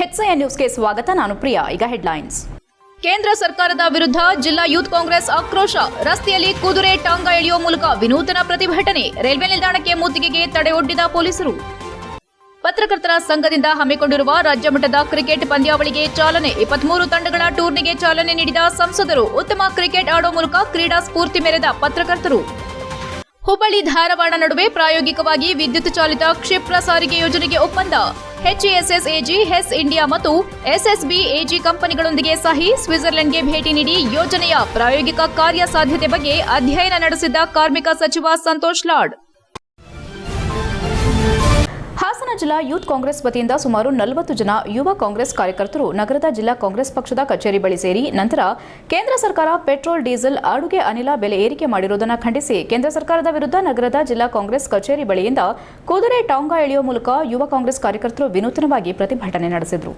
ಹೆಚ್ಐ ನ್ಯೂಸ್ಗೆ ಸ್ವಾಗತ, ನಾನು ಪ್ರಿಯಾ. ಈಗ ಹೆಡ್ಲೈನ್ಸ್. ಕೇಂದ್ರ ಸರ್ಕಾರದ ವಿರುದ್ಧ ಜಿಲ್ಲಾ ಯೂತ್ ಕಾಂಗ್ರೆಸ್ ಆಕ್ರೋಶ. ರಸ್ತೆಯಲ್ಲಿ ಕುದುರೆ ಟಾಂಗ ಎಳೆಯುವ ಮೂಲಕ ವಿನೂತನ ಪ್ರತಿಭಟನೆ. ರೈಲ್ವೆ ನಿಲ್ದಾಣಕ್ಕೆ ಮುತ್ತಿಗೆಗೆ ತಡೆ ಒಡ್ಡಿದ ಪೊಲೀಸರು. ಪತ್ರಕರ್ತರ ಸಂಘದಿಂದ ಹಮ್ಮಿಕೊಂಡಿರುವ ರಾಜ್ಯ ಮಟ್ಟದ ಕ್ರಿಕೆಟ್ ಪಂದ್ಯಾವಳಿಗೆ ಚಾಲನೆ. ಇಪ್ಪತ್ಮೂರು ತಂಡಗಳ ಟೂರ್ನಿಗೆ ಚಾಲನೆ ನೀಡಿದ ಸಂಸದರು. ಉತ್ತಮ ಕ್ರಿಕೆಟ್ ಆಡೋ ಮೂಲಕ ಕ್ರೀಡಾ ಸ್ಫೂರ್ತಿ ಮೆರೆದ ಪತ್ರಕರ್ತರು. ಹುಬ್ಬಳ್ಳಿ ಧಾರವಾಡ ನಡುವೆ ಪ್ರಾಯೋಗಿಕವಾಗಿ ವಿದ್ಯುತ್ ಚಾಲಿತ ಕ್ಷಿಪ್ರ ಸಾರಿಗೆ ಯೋಜನೆಗೆ ಒಪ್ಪಂದ. ಎಚ್ಇಎಸ್ಎಸ್ ಎಜಿ ಹೆಸ್ ಇಂಡಿಯಾ ಮತ್ತು ಎಸ್ಎಸ್ಬಿ ಎಜಿ ಕಂಪನಿಗಳೊಂದಿಗೆ ಸಹಿ ಸ್ವಿಟ್ಜರ್ಲೆಂಡ್ಗೆ ಭೇಟಿ ನೀಡಿ ಯೋಜನೆಯ ಪ್ರಾಯೋಗಿಕ ಕಾರ್ಯ ಸಾಧ್ಯತೆ ಬಗ್ಗೆ ಅಧ್ಯಯನ ನಡೆಸಿದ್ದ ಕಾರ್ಮಿಕ ಸಚಿವ ಸಂತೋಷ್ ಲಾಡ್. ಹಾಸನ ಜಿಲ್ಲಾ ಯೂತ್ ಕಾಂಗ್ರೆಸ್ ವತಿಯಿಂದ ಸುಮಾರು ನಲವತ್ತು ಜನ ಯುವ ಕಾಂಗ್ರೆಸ್ ಕಾರ್ಯಕರ್ತರು ನಗರದ ಜಿಲ್ಲಾ ಕಾಂಗ್ರೆಸ್ ಪಕ್ಷದ ಕಚೇರಿ ಬಳಿ ಸೇರಿ ನಂತರ ಕೇಂದ್ರ ಸರ್ಕಾರ ಪೆಟ್ರೋಲ್, ಡೀಸೆಲ್, ಅಡುಗೆ ಅನಿಲ ಬೆಲೆ ಏರಿಕೆ ಮಾಡಿರುವುದನ್ನು ಖಂಡಿಸಿ ಕೇಂದ್ರ ಸರ್ಕಾರದ ವಿರುದ್ಧ ನಗರದ ಜಿಲ್ಲಾ ಕಾಂಗ್ರೆಸ್ ಕಚೇರಿ ಬಳಿಯಿಂದ ಕುದುರೆ ಟಾಂಗಾ ಎಳೆಯುವ ಮೂಲಕ ಯುವ ಕಾಂಗ್ರೆಸ್ ಕಾರ್ಯಕರ್ತರು ವಿನೂತನವಾಗಿ ಪ್ರತಿಭಟನೆ ನಡೆಸಿದರು.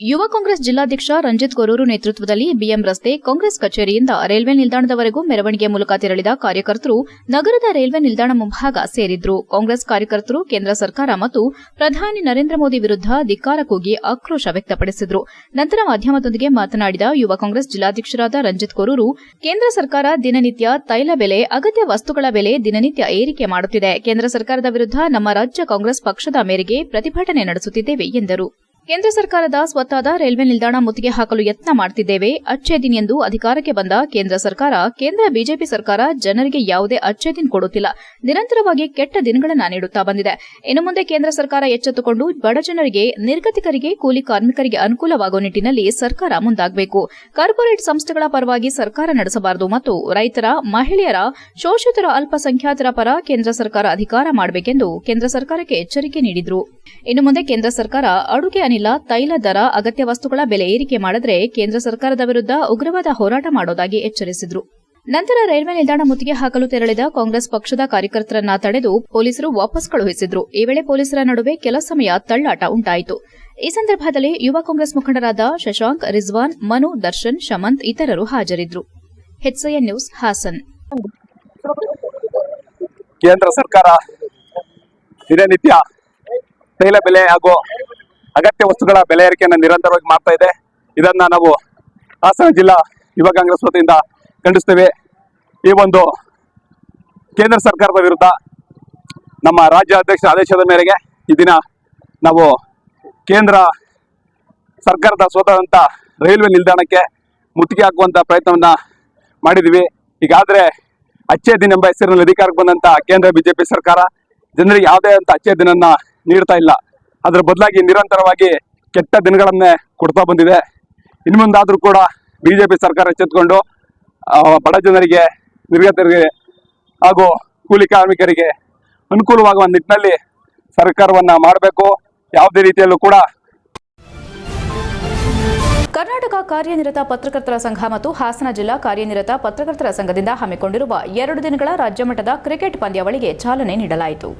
ಯುವ ಕಾಂಗ್ರೆಸ್ ಜಿಲ್ಲಾಧ್ಯಕ್ಷ ರಂಜಿತ್ ಗೊರೂರು ನೇತೃತ್ವದಲ್ಲಿ ಬಿಎಂ ರಸ್ತೆ ಕಾಂಗ್ರೆಸ್ ಕಚೇರಿಯಿಂದ ರೈಲ್ವೆ ನಿಲ್ದಾಣದವರೆಗೂ ಮೆರವಣಿಗೆ ಮೂಲಕ ತೆರಳಿದ ಕಾರ್ಯಕರ್ತರು ನಗರದ ರೈಲ್ವೆ ನಿಲ್ದಾಣ ಮುಂಭಾಗ ಸೇರಿದ್ರು. ಕಾಂಗ್ರೆಸ್ ಕಾರ್ಯಕರ್ತರು, ಕೇಂದ್ರ ಸರ್ಕಾರ ಮತ್ತು ಪ್ರಧಾನಿ ನರೇಂದ್ರ ಮೋದಿ ವಿರುದ್ಧ ಧಿಕ್ಕಾರ ಕೂಗಿ ಆಕ್ರೋಶ ವ್ಯಕ್ತಪಡಿಸಿದ್ರು. ನಂತರ ಮಾಧ್ಯಮದೊಂದಿಗೆ ಮಾತನಾಡಿದ ಯುವ ಕಾಂಗ್ರೆಸ್ ಜಿಲ್ಲಾಧ್ಯಕ್ಷರಾದ ರಂಜಿತ್ ಕೊರೂರು ಕೇಂದ್ರ ಸರ್ಕಾರ ದಿನನಿತ್ಯ ತೈಲ ಬೆಲೆ, ಅಗತ್ಯ ವಸ್ತುಗಳ ಬೆಲೆ ದಿನನಿತ್ಯ ಏರಿಕೆ ಮಾಡುತ್ತಿದೆ. ಕೇಂದ್ರ ಸರ್ಕಾರದ ವಿರುದ್ಧ ನಮ್ಮ ರಾಜ್ಯ ಕಾಂಗ್ರೆಸ್ ಪಕ್ಷದ ಮೇರೆಗೆ ಪ್ರತಿಭಟನೆ ನಡೆಸುತ್ತಿದ್ದೇವೆ ಎಂದರು. ಕೇಂದ್ರ ಸರ್ಕಾರದ ಸ್ವತ್ತಾದ ರೈಲ್ವೆ ನಿಲ್ದಾಣ ಮುತ್ತಿಗೆ ಹಾಕಲು ಯತ್ನ ಮಾಡುತ್ತಿದ್ದೇವೆ ಅಚ್ಚೇದಿನ್ ಎಂದು ಅಧಿಕಾರಕ್ಕೆ ಬಂದ ಕೇಂದ್ರ ಸರ್ಕಾರ, ಕೇಂದ್ರ ಬಿಜೆಪಿ ಸರ್ಕಾರ ಜನರಿಗೆ ಯಾವುದೇ ಅಚ್ಚೇದಿನ್ ಕೊಡುತ್ತಿಲ್ಲ. ನಿರಂತರವಾಗಿ ಕೆಟ್ಟ ದಿನಗಳನ್ನು ನೀಡುತ್ತಾ ಬಂದಿದೆ. ಇನ್ನು ಮುಂದೆ ಕೇಂದ್ರ ಸರ್ಕಾರ ಎಚ್ಚೆತ್ತುಕೊಂಡು ಬಡಜನರಿಗೆ ನಿರ್ಗತಿಕರಿಗೆ, ಕೂಲಿ ಕಾರ್ಮಿಕರಿಗೆ ಅನುಕೂಲವಾಗುವ ನಿಟ್ಟಿನಲ್ಲಿ ಸರ್ಕಾರ ಮುಂದಾಗಬೇಕು. ಕಾರ್ಪೊರೇಟ್ ಸಂಸ್ಥೆಗಳ ಪರವಾಗಿ ಸರ್ಕಾರ ನಡೆಸಬಾರದು ಮತ್ತು ರೈತರ, ಮಹಿಳೆಯರ, ಶೋಷಿತರ, ಅಲ್ಪಸಂಖ್ಯಾತರ ಪರ ಕೇಂದ್ರ ಸರ್ಕಾರ ಅಧಿಕಾರ ಮಾಡಬೇಕೆಂದು ಕೇಂದ್ರ ಸರ್ಕಾರಕ್ಕೆ ಎಚ್ಚರಿಕೆ ನೀಡಿದರು. ಇನ್ನು ಮುಂದೆ ಕೇಂದ್ರ ಸರ್ಕಾರ ಅಡುಗೆ ಅನಿಲ ತೈಲ ದರ, ಅಗತ್ಯ ವಸ್ತುಗಳ ಬೆಲೆ ಏರಿಕೆ ಮಾಡಿದ್ರೆ ಕೇಂದ್ರ ಸರ್ಕಾರದ ವಿರುದ್ಧ ಉಗ್ರವಾದ ಹೋರಾಟ ಮಾಡೋದಾಗಿ ಎಚ್ಚರಿಸಿದ್ರು. ನಂತರ ರೈಲ್ವೆ ನಿಲ್ದಾಣ ಮುತ್ತಿಗೆ ಹಾಕಲು ತೆರಳಿದ ಕಾಂಗ್ರೆಸ್ ಪಕ್ಷದ ಕಾರ್ಯಕರ್ತರನ್ನ ತಡೆದು ಪೊಲೀಸರು ವಾಪಸ್ ಕಳುಹಿಸಿದ್ರು. ಈ ವೇಳೆ ಪೊಲೀಸರ ನಡುವೆ ಕೆಲ ಸಮಯ ತಳ್ಳಾಟ ಉಂಟಾಯಿತು. ಈ ಸಂದರ್ಭದಲ್ಲಿ ಯುವ ಕಾಂಗ್ರೆಸ್ ಮುಖಂಡರಾದ ಶಶಾಂಕ್, ರಿಜ್ವಾನ್, ಮನು, ದರ್ಶನ್, ಶಮಂತ್ ಇತರರು ಹಾಜರಿದ್ದರು ನ್ಯೂಸ್, ಹಾಸನ್. ಕೇಂದ್ರ ಸರ್ಕಾರ ದಿನನಿತ್ಯ ತೈಲ ಬೆಲೆ ಹಾಗೂ ಅಗತ್ಯ ವಸ್ತುಗಳ ಬೆಲೆ ಏರಿಕೆಯನ್ನು ನಿರಂತರವಾಗಿ ಮಾಡ್ತಾ ಇದೆ. ಇದನ್ನ ನಾವು ಹಾಸನ ಜಿಲ್ಲಾ ಯುವ ಕಾಂಗ್ರೆಸ್ ವತಿಯಿಂದ ಖಂಡಿಸ್ತೇವೆ ಈ ಒಂದು ಕೇಂದ್ರ ಸರ್ಕಾರದ ವಿರುದ್ಧ ನಮ್ಮ ರಾಜ್ಯ ಅಧ್ಯಕ್ಷರ ಆದೇಶದ ಮೇರೆಗೆ ಈ ದಿನ ನಾವು ಕೇಂದ್ರ ಸರ್ಕಾರದ ಸ್ವತಃ ರೈಲ್ವೆ ನಿಲ್ದಾಣಕ್ಕೆ ಮುತ್ತಿಗೆ ಹಾಕುವಂತ ಪ್ರಯತ್ನವನ್ನ ಮಾಡಿದ್ವಿ ಈಗಾದ್ರೆ ಅಚ್ಚೇ ದಿನ ಎಂಬ ಹೆಸರಿನಲ್ಲಿ ಅಧಿಕಾರಕ್ಕೆ ಬಂದಂತ ಕೇಂದ್ರ ಬಿಜೆಪಿ ಸರ್ಕಾರ ಜನರಿಗೆ ಯಾವುದೇ ಅಂತ ಅಚ್ಚೇ ದಿನನ್ನ ನೀಡ್ತಾ ಇಲ್ಲ. ಅದರ ಬದಲಾಗಿ ನಿರಂತರವಾಗಿ ಕೆಟ್ಟ ದಿನಗಳನ್ನೇ ಕೊಡ್ತಾ ಬಂದಿದೆ ಇನ್ನು ಮುಂದಾದ್ರೂ ಕೂಡ ಬಿಜೆಪಿ ಸರ್ಕಾರ ಎಚ್ಚೆತ್ಕೊಂಡು ಬಡ ಜನರಿಗೆ, ನಿರ್ಗತರಿಗೆ ಹಾಗೂ ಕೂಲಿ ಕಾರ್ಮಿಕರಿಗೆ ಅನುಕೂಲವಾಗುವ ನಿಟ್ಟಿನಲ್ಲಿ ಸರ್ಕಾರವನ್ನ ಮಾಡಬೇಕು. ಯಾವುದೇ ರೀತಿಯಲ್ಲೂ ಕೂಡ ಕರ್ನಾಟಕ ಕಾರ್ಯನಿರತ ಪತ್ರಕರ್ತರ ಸಂಘ ಮತ್ತು ಹಾಸನ ಜಿಲ್ಲಾ ಕಾರ್ಯನಿರತ ಪತ್ರಕರ್ತರ ಸಂಘದಿಂದ ಹಮ್ಮಿಕೊಂಡಿರುವ ಎರಡು ದಿನಗಳ ರಾಜ್ಯಮಟ್ಟದ ಕ್ರಿಕೆಟ್ ಪಂದ್ಯಾವಳಿಗೆ ಚಾಲನೆ ನೀಡಲಾಯಿತು.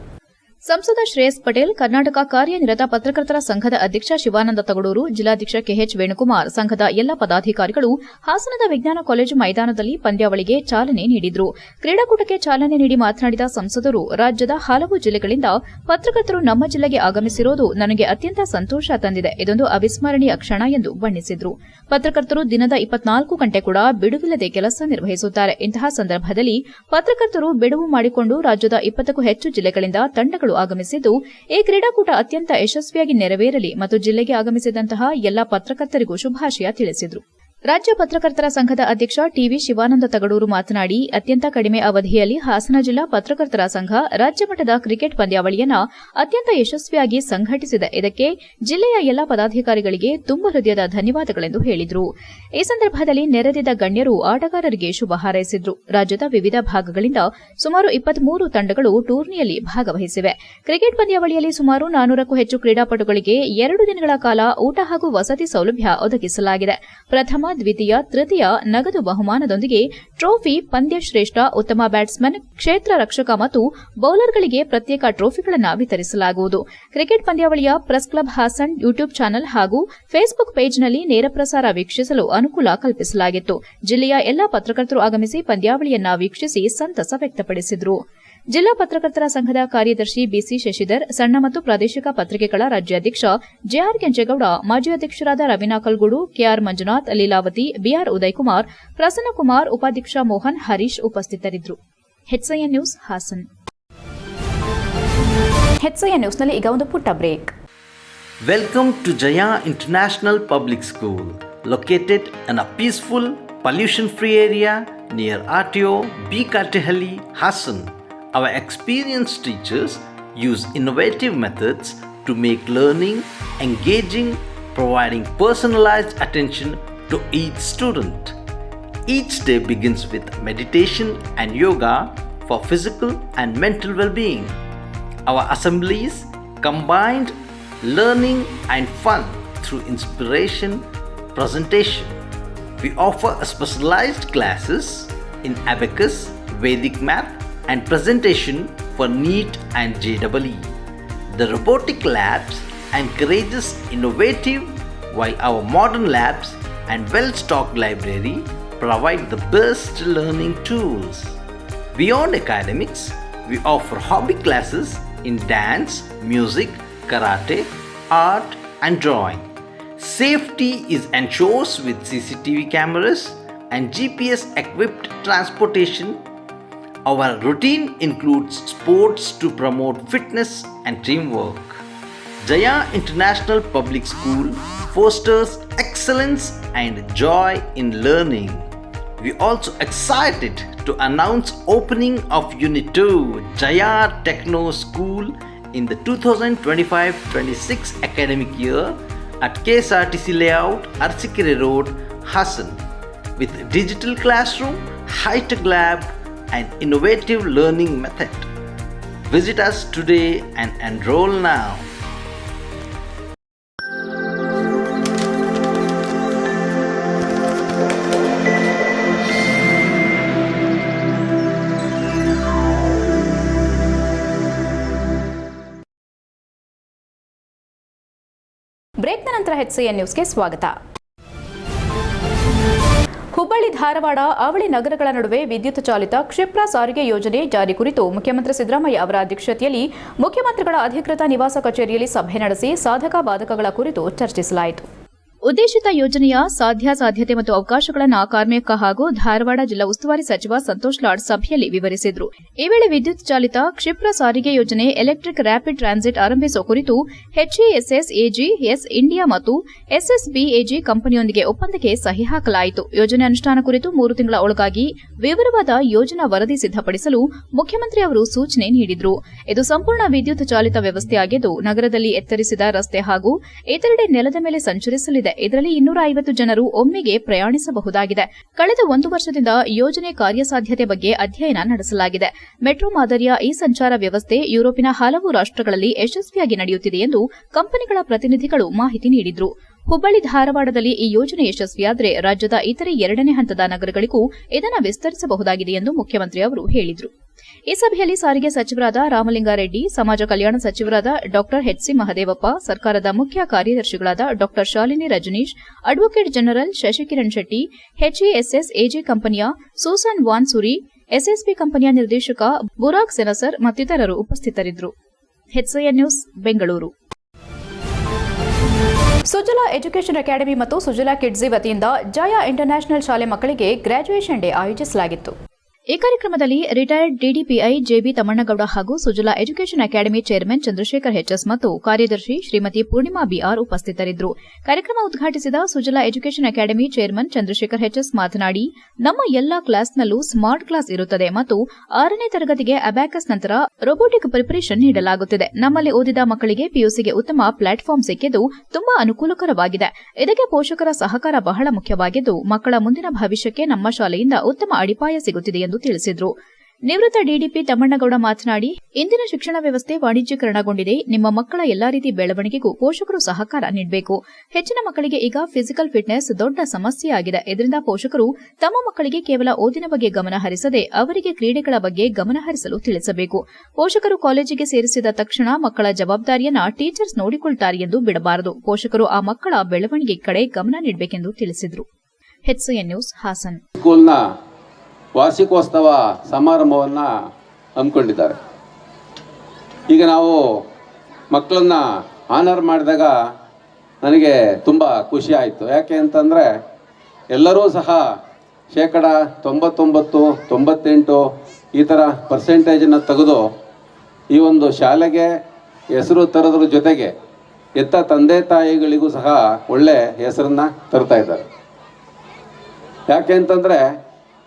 ಸಂಸದ ಶ್ರೇಯಸ್ ಪಟೇಲ್, ಕರ್ನಾಟಕ ಕಾರ್ಯನಿರತ ಪತ್ರಕರ್ತರ ಸಂಘದ ಅಧ್ಯಕ್ಷ ಶಿವಾನಂದ ತಗಡೂರು, ಜಿಲ್ಲಾಧ್ಯಕ್ಷ ಕೆಎಚ್ ವೇಣುಕುಮಾರ್, ಸಂಘದ ಎಲ್ಲ ಪದಾಧಿಕಾರಿಗಳು ಹಾಸನದ ವಿಜ್ಞಾನ ಕಾಲೇಜು ಮೈದಾನದಲ್ಲಿ ಪಂದ್ಯಾವಳಿಗೆ ಚಾಲನೆ ನೀಡಿದರು. ಕ್ರೀಡಾಕೂಟಕ್ಕೆ ಚಾಲನೆ ನೀಡಿ ಮಾತನಾಡಿದ ಸಂಸದರು, ರಾಜ್ಯದ ಹಲವು ಜಿಲ್ಲೆಗಳಿಂದ ಪತ್ರಕರ್ತರು ನಮ್ಮ ಜಿಲ್ಲೆಗೆ ಆಗಮಿಸಿರುವುದು ನನಗೆ ಅತ್ಯಂತ ಸಂತೋಷ ತಂದಿದೆ. ಇದೊಂದು ಅವಿಸ್ಮರಣೀಯ ಕ್ಷಣ ಎಂದು ಬಣ್ಣಿಸಿದರು. ಪತ್ರಕರ್ತರು ದಿನದ ಇಪ್ಪತ್ನಾಲ್ಕು ಗಂಟೆ ಕೂಡ ಬಿಡುವಿಲ್ಲದೆ ಕೆಲಸ ನಿರ್ವಹಿಸುತ್ತಾರೆ. ಇಂತಹ ಸಂದರ್ಭದಲ್ಲಿ ಪತ್ರಕರ್ತರು ಬಿಡುವು ಮಾಡಿಕೊಂಡು ರಾಜ್ಯದ ಇಪ್ಪತ್ತಕ್ಕೂ ಹೆಚ್ಚು ಜಿಲ್ಲೆಗಳಿಂದ ತಂಡಗಳು ಆಗಮಿಸಿದ್ದು ಈ ಕ್ರೀಡಾಕೂಟ ಅತ್ಯಂತ ಯಶಸ್ವಿಯಾಗಿ ನೆರವೇರಲಿ ಮತ್ತು ಜಿಲ್ಲೆಗೆ ಆಗಮಿಸಿದಂತಹ ಎಲ್ಲಾ ಪತ್ರಕರ್ತರಿಗೂ ಶುಭಾಶಯ ತಿಳಿಸಿದರು. ರಾಜ್ಯ ಪತ್ರಕರ್ತರ ಸಂಘದ ಅಧ್ಯಕ್ಷ ಟಿವಿ ಶಿವಾನಂದ ತಗಡೂರು ಮಾತನಾಡಿ, ಅತ್ಯಂತ ಕಡಿಮೆ ಅವಧಿಯಲ್ಲಿ ಹಾಸನ ಜಿಲ್ಲಾ ಪತ್ರಕರ್ತರ ಸಂಘ ರಾಜ್ಯ ಮಟ್ಟದ ಕ್ರಿಕೆಟ್ ಪಂದ್ಯಾವಳಿಯನ್ನು ಅತ್ಯಂತ ಯಶಸ್ವಿಯಾಗಿ ಸಂಘಟಿಸಿದೆ. ಇದಕ್ಕೆ ಜಿಲ್ಲೆಯ ಎಲ್ಲಾ ಪದಾಧಿಕಾರಿಗಳಿಗೆ ತುಂಬ ಹೃದಯದ ಧನ್ಯವಾದಗಳೆಂದು ಹೇಳಿದರು. ಈ ಸಂದರ್ಭದಲ್ಲಿ ನೆರೆದಿದ್ದ ಗಣ್ಯರು ಆಟಗಾರರಿಗೆ ಶುಭ ಹಾರೈಸಿದ್ರು. ರಾಜ್ಯದ ವಿವಿಧ ಭಾಗಗಳಿಂದ ಸುಮಾರು ಇಪ್ಪತ್ಮೂರು ತಂಡಗಳು ಟೂರ್ನಿಯಲ್ಲಿ ಭಾಗವಹಿಸಿವೆ. ಕ್ರಿಕೆಟ್ ಪಂದ್ಯಾವಳಿಯಲ್ಲಿ ಸುಮಾರು ನಾನೂರಕ್ಕೂ ಹೆಚ್ಚು ಕ್ರೀಡಾಪಟುಗಳಿಗೆ ಎರಡು ದಿನಗಳ ಕಾಲ ಊಟ ಹಾಗೂ ವಸತಿ ಸೌಲಭ್ಯ ಒದಗಿಸಲಾಗಿದೆ. ಪ್ರಥಮ ದ್ವಿತೀಯ, ತೃತೀಯ ನಗದು ಬಹುಮಾನದೊಂದಿಗೆ ಟ್ರೋಫಿ ಪಂದ್ಯಶ್ರೇಷ್ಠ ಉತ್ತಮ ಬ್ಯಾಟ್ಸ್ಮನ್, ಕ್ಷೇತ್ರ ರಕ್ಷಕ ಮತ್ತು ಬೌಲರ್ಗಳಿಗೆ ಪ್ರತ್ಯೇಕ ಟ್ರೋಫಿಗಳನ್ನು ವಿತರಿಸಲಾಗುವುದು. ಕ್ರಿಕೆಟ್ ಪಂದ್ಯಾವಳಿಯ press club Hassan YouTube channel ಹಾಗೂ ಫೇಸ್ಬುಕ್ ಪೇಜ್ನಲ್ಲಿ ನೇರ ಪ್ರಸಾರ ವೀಕ್ಷಿಸಲು ಅನುಕೂಲ ಕಲ್ಪಿಸಲಾಗಿತ್ತು. ಜಿಲ್ಲೆಯ ಎಲ್ಲಾ ಪತ್ರಕರ್ತರು ಆಗಮಿಸಿ ಪಂದ್ಯಾವಳಿಯನ್ನ ವೀಕ್ಷಿಸಿ ಸಂತಸ ವ್ಯಕ್ತಪಡಿಸಿದರು. ಜಿಲ್ಲಾ ಪತ್ರಕರ್ತರ ಸಂಘದ ಕಾರ್ಯದರ್ಶಿ ಬಿಸಿ ಶಶಿಧರ್ ಸಣ್ಣ ಮತ್ತು ಪ್ರಾದೇಶಿಕ ಪತ್ರಿಕೆಗಳ ರಾಜ್ಯಾಧ್ಯಕ್ಷ ಜೆಆರ್ ಕೆಂಚೇಗೌಡ ಮಾಜಿ ಅಧ್ಯಕ್ಷರಾದ ರವೀನಾ ಕಲ್ಗೂಡು ಕೆಆರ್ ಮಂಜುನಾಥ್ ಲೀಲಾವತಿ ಬಿಆರ್ ಉದಯಕುಮಾರ್ ಪ್ರಸನ್ನಕುಮಾರ್ ಉಪಾಧ್ಯಕ್ಷ ಮೋಹನ್ ಹರೀಶ್ ಉಪಸ್ಥಿತರಿದ್ದರು. Welcome news Hassan. ಇಂಟರ್ನ್ಯಾಷನಲ್ ನ್ಯೂಸ್ನಲ್ಲಿ ಈಗ ಒಂದು ಪುಟ್ಟ break. Peaceful pollution free area near R T O a free area free R T RTO B Kartihalli, Hassan. Our experienced teachers use innovative methods to make learning engaging, providing personalized attention to each student. Each day begins with meditation and yoga for physical and mental well being. Our assemblies combined learning and fun through inspiration presentation. We offer specialized classes in abacus, Vedic math, and presentation for NEET and JEE. The robotic labs encourages innovative, while our modern labs and well-stocked library provide the best learning tools. Beyond academics, we offer hobby classes in dance, music, karate, art, and drawing. Safety is ensured with CCTV cameras and GPS equipped transportation. Our routine includes sports to promote fitness and teamwork. Jaya International Public School fosters excellence and joy in learning. We are also excited to announce opening of Unit 2 Jaya Techno School in the 2025-26 academic year at KSRTC Layout, Arsikere Road, Hassan with digital classroom, high-tech lab and innovative learning method. Visit us today and enroll now. ಬ್ರೇಕ್ನ ನಂತರ HIN ನ್ಯೂಸ್ಗೆ ಸ್ವಾಗತ ಹುಬ್ಬಳ್ಳಿ ಧಾರವಾಡ ಅವಳಿ ನಗರಗಳ ನಡುವೆ ವಿದ್ಯುತ್ ಚಾಲಿತ ಕ್ಷಿಪ್ರ ಸಾರಿಗೆ ಯೋಜನೆ ಜಾರಿ ಕುರಿತು ಮುಖ್ಯಮಂತ್ರಿ ಸಿದ್ದರಾಮಯ್ಯ ಅವರ ಅಧ್ಯಕ್ಷತೆಯಲ್ಲಿ ಮುಖ್ಯಮಂತ್ರಿಗಳ ಅಧಿಕೃತ ನಿವಾಸ ಕಚೇರಿಯಲ್ಲಿ ಸಭೆ ನಡೆಸಿ ಸಾಧಕ ಬಾಧಕಗಳ ಕುರಿತು ಚರ್ಚಿಸಲಾಯಿತು. ಉದ್ದೇಶಿತ ಯೋಜನೆಯ ಸಾಧ್ಯಾಸಾಧ್ಯತೆ ಮತ್ತು ಅವಕಾಶಗಳನ್ನು ಕಾರ್ಮಿಕ ಹಾಗೂ ಧಾರವಾಡ ಜಿಲ್ಲಾ ಉಸ್ತುವಾರಿ ಸಚಿವ ಸಂತೋಷ್ ಲಾಡ್ ಸಭೆಯಲ್ಲಿ ವಿವರಿಸಿದರು. ಈ ವೇಳೆ ವಿದ್ಯುತ್ ಚಾಲಿತ ಕ್ಷಿಪ್ರ ಸಾರಿಗೆ ಯೋಜನೆ, ಎಲೆಕ್ಟ್ರಿಕ್ ರ್ಯಾಪಿಡ್ ಟ್ರಾನ್ಸಿಟ್ ಆರಂಭಿಸುವ ಕುರಿತು ಎಚ್ಎಎಸ್ಎಸ್ ಎಜಿ ಎಸ್ ಇಂಡಿಯಾ ಮತ್ತು ಎಸ್ಎಸ್ಬಿಎಜಿ ಕಂಪನಿಯೊಂದಿಗೆ ಒಪ್ಪಂದಕ್ಕೆ ಸಹಿ ಹಾಕಲಾಯಿತು. ಯೋಜನೆ ಅನುಷ್ಠಾನ ಕುರಿತು ಮೂರು ತಿಂಗಳ ಒಳಗಾಗಿ ವಿವರವಾದ ಯೋಜನಾ ವರದಿ ಸಿದ್ದಪಡಿಸಲು ಮುಖ್ಯಮಂತ್ರಿ ಅವರು ಸೂಚನೆ ನೀಡಿದರು. ಇದು ಸಂಪೂರ್ಣ ವಿದ್ಯುತ್ ಚಾಲಿತ ವ್ಯವಸ್ಥೆಯಾಗಿದ್ದು, ನಗರದಲ್ಲಿ ಎತ್ತರಿಸಿದ ರಸ್ತೆ ಹಾಗೂ ಇತರೆಡೆ ನೆಲದ ಮೇಲೆ ಸಂಚರಿಸಲಿದೆ. ಇದರಲ್ಲಿ ಇನ್ನೂರ ಐವತ್ತು ಜನರು ಒಮ್ಮೆಗೆ ಪ್ರಯಾಣಿಸಬಹುದಾಗಿದೆ. ಕಳೆದ ಒಂದು ವರ್ಷದಿಂದ ಯೋಜನೆ ಕಾರ್ಯಸಾಧ್ಯತೆ ಬಗ್ಗೆ ಅಧ್ಯಯನ ನಡೆಸಲಾಗಿದೆ. ಮೆಟ್ರೋ ಮಾದರಿಯ ಈ ಸಂಚಾರ ವ್ಯವಸ್ಥೆ ಯುರೋಪಿನ ಹಲವು ರಾಷ್ಟಗಳಲ್ಲಿ ಯಶಸ್ವಿಯಾಗಿ ನಡೆಯುತ್ತಿದೆ ಎಂದು ಕಂಪನಿಗಳ ಪ್ರತಿನಿಧಿಗಳು ಮಾಹಿತಿ ನೀಡಿದ್ರು. ಹುಬ್ಬಳ್ಳಿ ಧಾರವಾಡದಲ್ಲಿ ಈ ಯೋಜನೆ ಯಶಸ್ವಿಯಾದರೆ ರಾಜ್ಯದ ಇತರೆ ಎರಡನೇ ಹಂತದ ನಗರಗಳಿಗೂ ಇದನ್ನು ವಿಸ್ತರಿಸಬಹುದಾಗಿದೆ ಎಂದು ಮುಖ್ಯಮಂತ್ರಿ ಅವರು ಹೇಳಿದರು. ಈ ಸಭೆಯಲ್ಲಿ ಸಾರಿಗೆ ಸಚಿವರಾದ ರಾಮಲಿಂಗಾರೆಡ್ಡಿ, ಸಮಾಜ ಕಲ್ಯಾಣ ಸಚಿವರಾದ ಡಾ ಎಚ್ಸಿ ಮಹದೇವಪ್ಪ, ಸರ್ಕಾರದ ಮುಖ್ಯ ಕಾರ್ಯದರ್ಶಿಗಳಾದ ಡಾ Shalini Rajneesh, advocate general Shashikiran Shetty HESS AG ಕಂಪನಿಯ ಸೂಸನ್ ವಾನ್ಸುರಿ ಎಸ್ಎಸ್ಪಿ ಕಂಪನಿಯ ನಿರ್ದೇಶಕ ಬುರಾಕ್ ಸೆನಸರ್ ಮತ್ತಿತರರು ಉಪಸ್ಥಿತರಿದ್ದರು. News, Bengaluru. Sujala education academy ಮತ್ತು ಸುಜಲಾ ಕಿಡ್ಸಿ ವತಿಯಿಂದ ಜಯಾ ಇಂಟರ್ನ್ಯಾಷನಲ್ ಶಾಲೆ ಮಕ್ಕಳಿಗೆ ಗ್ರಾಜ್ಯುಯೇಷನ್ ಡೇ ಆಯೋಜಿಸಲಾಗಿತ್ತು. ಈ ಕಾರ್ಯಕ್ರಮದಲ್ಲಿ ರಿಟೈರ್ಡ್ ಡಿಡಿಪಿಐ ಜೆಬಿ ತಮ್ಮಣ್ಣಗೌಡ ಹಾಗೂ Sujala education academy chairman Chandrashekhar H S ಮತ್ತು ಕಾರ್ಯದರ್ಶಿ ಶ್ರೀಮತಿ ಪೂರ್ಣಿಮಾ ಬಿಆರ್ ಉಪಸ್ಥಿತರಿದ್ದರು. ಕಾರ್ಯಕ್ರಮ ಉದ್ಘಾಟಿಸಿದ Sujala education academy chairman Chandrashekhar H S ಮಾತನಾಡಿ, ನಮ್ಮ ಎಲ್ಲಾ ಕ್ಲಾಸ್ನಲ್ಲೂ ಸ್ಮಾರ್ಟ್ ಕ್ಲಾಸ್ ಇರುತ್ತದೆ ಮತ್ತು ಆರನೇ ತರಗತಿಗೆ ಅಬ್ಯಾಕಸ್ ನಂತರ ರೋಬೋಟಿಕ್ ಪ್ರಿಪರೇಷನ್ ನೀಡಲಾಗುತ್ತಿದೆ. ನಮ್ಮಲ್ಲಿ ಓದಿದ ಮಕ್ಕಳಿಗೆ ಪಿಯುಸಿಗೆ ಉತ್ತಮ ಪ್ಲಾಟ್ಫಾರ್ಮ್ ಸಿಕ್ಕಿದ್ದು ತುಂಬಾ ಅನುಕೂಲಕರವಾಗಿದೆ. ಇದಕ್ಕೆ ಪೋಷಕರ ಸಹಕಾರ ಬಹಳ ಮುಖ್ಯವಾಗಿದ್ದು, ಮಕ್ಕಳ ಮುಂದಿನ ಭವಿಷ್ಯಕ್ಕೆ ನಮ್ಮ ಶಾಲೆಯಿಂದ ಉತ್ತಮ ಅಡಿಪಾಯ ಸಿಗುತ್ತಿದೆ ಎಂದು ತಿಳಿಸಿದರು. ನಿವೃತ್ತ ಡಿಡಿಪಿ ತಮ್ಮಣ್ಣಗೌಡ ಮಾತನಾಡಿ, ಇಂದಿನ ಶಿಕ್ಷಣ ವ್ಯವಸ್ಥೆ ವಾಣಿಜ್ಯೀಕರಣಗೊಂಡಿದೆ. ನಿಮ್ಮ ಮಕ್ಕಳ ಎಲ್ಲಾ ರೀತಿ ಬೆಳವಣಿಗೆಗೂ ಪೋಷಕರು ಸಹಕಾರ ನೀಡಬೇಕು. ಹೆಚ್ಚಿನ ಮಕ್ಕಳಿಗೆ ಈಗ ಫಿಸಿಕಲ್ ಫಿಟ್ನೆಸ್ ದೊಡ್ಡ ಸಮಸ್ಯೆಯಾಗಿದೆ. ಇದರಿಂದ ಪೋಷಕರು ತಮ್ಮ ಮಕ್ಕಳಿಗೆ ಕೇವಲ ಓದಿನ ಬಗ್ಗೆ ಗಮನ ಹರಿಸದೆ ಅವರಿಗೆ ಕ್ರೀಡೆಗಳ ಬಗ್ಗೆ ಗಮನ ಹರಿಸಲು ತಿಳಿಸಬೇಕು. ಪೋಷಕರು ಕಾಲೇಜಿಗೆ ಸೇರಿಸಿದ ತಕ್ಷಣ ಮಕ್ಕಳ ಜವಾಬ್ದಾರಿಯನ್ನ ಟೀಚರ್ಸ್ ನೋಡಿಕೊಳ್ತಾರೆ ಎಂದು ಬಿಡಬಾರದು. ಪೋಷಕರು ಆ ಮಕ್ಕಳ ಬೆಳವಣಿಗೆ ಕಡೆ ಗಮನ ನೀಡಬೇಕೆಂದು ತಿಳಿಸಿದರು. ವಾರ್ಷಿಕೋತ್ಸವ ಸಮಾರಂಭವನ್ನು ಹಮ್ಮಿಕೊಂಡಿದ್ದಾರೆ. ಈಗ ನಾವು ಮಕ್ಕಳನ್ನು ಆನರ್ ಮಾಡಿದಾಗ ನನಗೆ ತುಂಬ ಖುಷಿ ಆಯಿತು. ಯಾಕೆ ಅಂತಂದರೆ ಎಲ್ಲರೂ ಸಹ ಶೇಕಡ ತೊಂಬತ್ತೊಂಬತ್ತು, ತೊಂಬತ್ತೆಂಟು ಈ ಥರ ಪರ್ಸೆಂಟೇಜನ್ನು ತೆಗೆದು ಈ ಒಂದು ಶಾಲೆಗೆ ಹೆಸರು ತರೋದ್ರ ಜೊತೆಗೆ ಎತ್ತ ತಂದೆ ತಾಯಿಗಳಿಗೂ ಸಹ ಒಳ್ಳೆ ಹೆಸರನ್ನು ತರ್ತಾ ಇದ್ದಾರೆ. ಯಾಕೆ ಅಂತಂದರೆ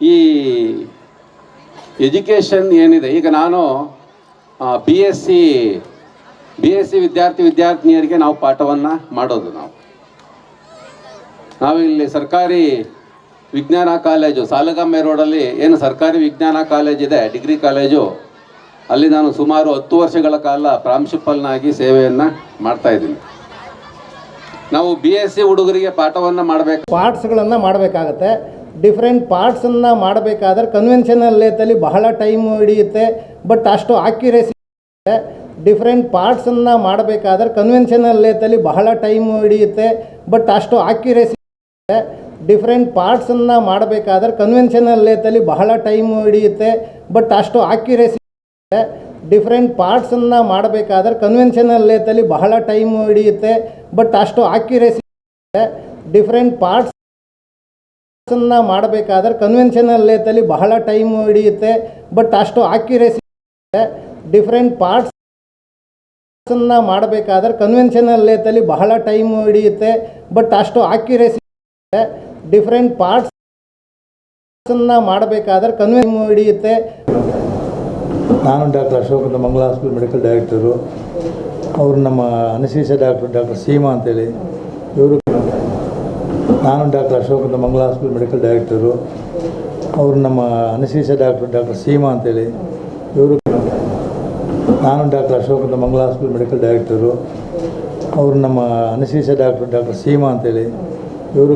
ಈ ಎಜುಕೇಷನ್ ಏನಿದೆ? ಈಗ ನಾನು B S C B S C ವಿದ್ಯಾರ್ಥಿ, ವಿದ್ಯಾರ್ಥಿನಿಯರಿಗೆ ನಾವು ಪಾಠವನ್ನು ಮಾಡೋದು ನಾವು. ನಾವಿಲ್ಲಿ ಸರ್ಕಾರಿ ವಿಜ್ಞಾನ ಕಾಲೇಜು ಸಾಲಗಮ್ಮೆ ರೋಡಲ್ಲಿ ಏನು ಸರ್ಕಾರಿ ವಿಜ್ಞಾನ ಕಾಲೇಜ್ ಇದೆ, ಡಿಗ್ರಿ ಕಾಲೇಜು, ಅಲ್ಲಿ ನಾನು ಸುಮಾರು ಹತ್ತು ವರ್ಷಗಳ ಕಾಲ ಪ್ರಾಂಶುಪಾಲನಾಗಿ ಸೇವೆಯನ್ನು ಮಾಡ್ತಾ ಇದ್ದೀನಿ. ನಾವು ಬಿ ಎಸ್ ಸಿ ಹುಡುಗರಿಗೆ ಪಾಠವನ್ನು ಮಾಡಬೇಕು. ಪಾಠಗಳನ್ನು ಮಾಡಬೇಕಾಗತ್ತೆ. ಡಿಫ್ರೆಂಟ್ ಪಾರ್ಟ್ಸನ್ನು ಮಾಡಬೇಕಾದ್ರೆ ಕನ್ವೆನ್ಷನಲ್ ಲೇತಲ್ಲಿ ಬಹಳ ಟೈಮ್ ಹಿಡಿಯುತ್ತೆ ಬಟ್ ಅಷ್ಟು ಆಕ್ಯುರೇಸಿ ಡಿಫ್ರೆಂಟ್ ಪಾರ್ಟ್ಸನ್ನು ಮಾಡಬೇಕಾದ್ರೆ ಕನ್ವೆನ್ಷನಲ್ ಲೇತಲ್ಲಿ ಬಹಳ ಟೈಮ್ ಹಿಡಿಯುತ್ತೆ ಬಟ್ ಅಷ್ಟು ಆಕ್ಯುರೇಸಿ ಡಿಫ್ರೆಂಟ್ ಪಾರ್ಟ್ಸನ್ನು ಮಾಡಬೇಕಾದ್ರೆ ಕನ್ವೆನ್ಷನಲ್ ಲೇತಲ್ಲಿ ಬಹಳ ಟೈಮ್ ಹಿಡಿಯುತ್ತೆ ಬಟ್ ಅಷ್ಟು ಆಕ್ಯುರೇಸಿ ಡಿಫ್ರೆಂಟ್ ಪಾರ್ಟ್ಸನ್ನು ಮಾಡಬೇಕಾದ್ರೆ ಕನ್ವೆನ್ಷನಲ್ ಲೇತಲ್ಲಿ ಬಹಳ ಟೈಮ್ ಹಿಡಿಯುತ್ತೆ ಬಟ್ ಅಷ್ಟು ಆಕ್ಯುರೇಸಿ ಡಿಫ್ರೆಂಟ್ ಪಾರ್ಟ್ಸ್ ಅನ್ನ ಮಾಡಬೇಕಾದ್ರೆ ಕನ್ವೆನ್ಷನಲ್ ಲೇತಲ್ಲಿ ಬಹಳ ಟೈಮ್ ಹಿಡಿಯುತ್ತೆ ಬಟ್ ಅಷ್ಟು ಆಕ್ಯುರೇಸಿ ಡಿಫ್ರೆಂಟ್ ಪಾರ್ಟ್ಸ್ ಅನ್ನ ಮಾಡಬೇಕಾದ್ರೆ ಕನ್ವೆನ್ಷನಲ್ ಲೇತಲ್ಲಿ ಬಹಳ ಟೈಮ್ ಹಿಡಿಯುತ್ತೆ ಬಟ್ ಅಷ್ಟು ಆಕ್ಯುರೇಸಿ ಡಿಫ್ರೆಂಟ್ ಪಾರ್ಟ್ಸ್ ಅನ್ನ ಮಾಡಬೇಕಾದ್ರೆ ಕನ್ವೆನ್ ಹಿಡಿಯುತ್ತೆ. ನಾನು ಡಾಕ್ಟರ್ ಅಶೋಕ್ ಮಂಗಳ ಹಾಸ್ಪಿಟಲ್ ಮೆಡಿಕಲ್ ಡೈರೆಕ್ಟರು ಅವರು ನಮ್ಮ ಅನಶೀಸ ಡಾಕ್ಟರ್ ಡಾಕ್ಟರ್ ಸೀಮಾ ಅಂತೇಳಿ, ಇವರು ನಾನು ಡಾಕ್ಟರ್ ಅಶೋಕ್ ಅಂತ ಮಂಗಳ ಹಾಸ್ಪಿಟಲ್ ಮೆಡಿಕಲ್ ಡೈರೆಕ್ಟರು. ಅವರು ನಮ್ಮ ಅನಶೀಷ ಡಾಕ್ಟರ್ ಡಾಕ್ಟರ್ ಸೀಮಾ ಅಂತೇಳಿ. ಇವರು ನಾನು ಡಾಕ್ಟರ್ ಅಶೋಕ್ ಅಂತ ಮಂಗಳ ಹಾಸ್ಪಿಟಲ್ ಮೆಡಿಕಲ್ ಡೈರೆಕ್ಟರು. ಅವರು ನಮ್ಮ ಅನಶೀಷ ಡಾಕ್ಟರ್ ಡಾಕ್ಟರ್ ಸೀಮಾ ಅಂತೇಳಿ. ಇವರು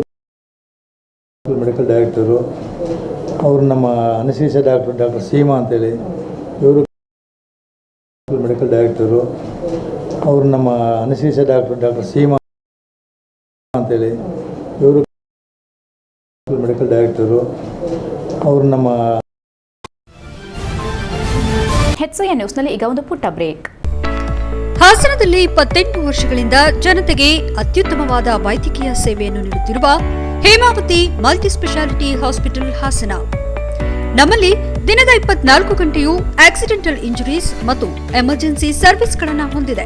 ಮೆಡಿಕಲ್ ಡೈರೆಕ್ಟರು. ಅವರು ನಮ್ಮ ಅನಶೀಷ ಡಾಕ್ಟರ್ ಡಾಕ್ಟರ್ ಸೀಮಾ ಅಂತೇಳಿ. ಇವರು ಮೆಡಿಕಲ್ ಡೈರೆಕ್ಟರು. ಅವರು ನಮ್ಮ ಅನಶೀಷ ಡಾಕ್ಟರ್ ಡಾಕ್ಟರ್ ಸೀಮಾ ಅಂತೇಳಿ. ಇವರು ಮೆಡಿಕಲ್ ಡೈರೆಕ್ಟರು ಅವರು ನಮ್ಮ ಹೆಚ್ಐ ನ್ಯೂಸ್ನಲ್ಲಿ ಈಗ ಒಂದು ಪುಟ್ಟ ಬ್ರೇಕ್ ಹಾಸನದಲ್ಲಿ ಇಪ್ಪತ್ತೆಂಟು ವರ್ಷಗಳಿಂದ ಜನತೆಗೆ ಅತ್ಯುತ್ತಮವಾದ ವೈದ್ಯಕೀಯ ಸೇವೆಯನ್ನು ನೀಡುತ್ತಿರುವ Hemavathi multi speciality hospital Hassan. ನಮ್ಮಲ್ಲಿ ದಿನದ ಇಪ್ಪತ್ನಾಲ್ಕು ಗಂಟೆಯೂ ಆಕ್ಸಿಡೆಂಟಲ್ ಇಂಜುರೀಸ್ ಮತ್ತು ಎಮರ್ಜೆನ್ಸಿ ಸರ್ವಿಸ್ಗಳನ್ನು ಹೊಂದಿದೆ.